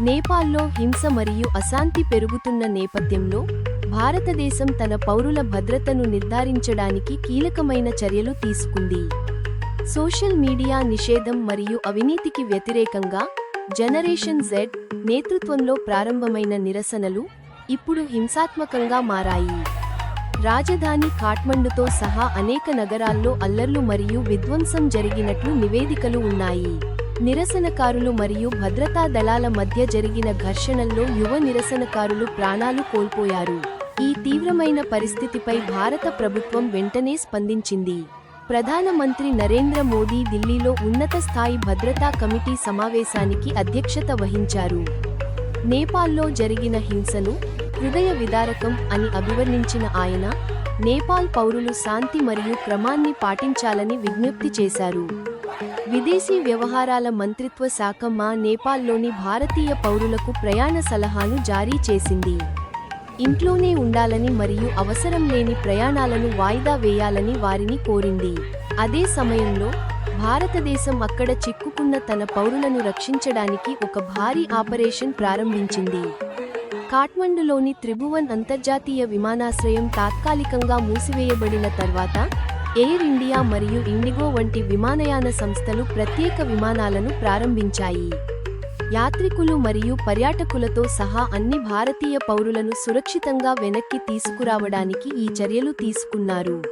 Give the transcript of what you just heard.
నేపాల్లో హింస మరియు అశాంతి పెరుగుతున్న నేపథ్యంలో భారతదేశం తన పౌరుల భద్రతను నిర్ధారించడానికి కీలకమైన చర్యలు తీసుకుంది. సోషల్ మీడియా నిషేధం మరియు అవినీతికి వ్యతిరేకంగా జనరేషన్ జెడ్ నేతృత్వంలో ప్రారంభమైన నిరసనలు ఇప్పుడు హింసాత్మకంగా మారాయి. రాజధాని కాఠ్మండుతో సహా అనేక నగరాల్లో అల్లర్లు మరియు విధ్వంసం జరిగినట్లు నివేదికలు ఉన్నాయి. నిరసనకారులు మరియు భద్రతా దళాల మధ్య జరిగిన ఘర్షణల్లో యువ నిరసనకారులు ప్రాణాలు కోల్పోయారు. ఈ తీవ్రమైన పరిస్థితిపై భారత ప్రభుత్వం వెంటనే స్పందించింది. ప్రధానమంత్రి నరేంద్ర మోదీ ఢిల్లీలో ఉన్నత స్థాయి భద్రతా కమిటీ సమావేశానికి అధ్యక్షత వహించారు. నేపాల్లో జరిగిన హింసను హృదయ విదారకం అని అభివర్ణించిన ఆయన నేపాల్ పౌరులు శాంతి మరియు క్రమాన్ని పాటించాలని విజ్ఞప్తి చేశారు. విదేశీ వ్యవహారాల మంత్రిత్వ శాఖ మా నేపాల్లోని భారతీయ పౌరులకు ప్రయాణ సలహాను జారీ చేసింది. ఇంట్లోనే ఉండాలని మరియు అవసరం లేని ప్రయాణాలను వాయిదా వేయాలని వారిని కోరింది. అదే సమయంలో భారతదేశం అక్కడ చిక్కుకున్న తన పౌరులను రక్షించడానికి ఒక భారీ ఆపరేషన్ ప్రారంభించింది. కాఠ్మండులోని త్రిభువన్ అంతర్జాతీయ విమానాశ్రయం తాత్కాలికంగా మూసివేయబడిన తర్వాత ఎయిర్ ఇండియా మరియు ఇండిగో వంటి విమానయాన సంస్థలు ప్రత్యేక విమానాలను ప్రారంభించాయి. యాత్రికులు మరియు పర్యాటకులతో సహా అన్ని భారతీయ పౌరులను సురక్షితంగా వెనక్కి తీసుకురావడానికి ఈ చర్యలు తీసుకున్నారు.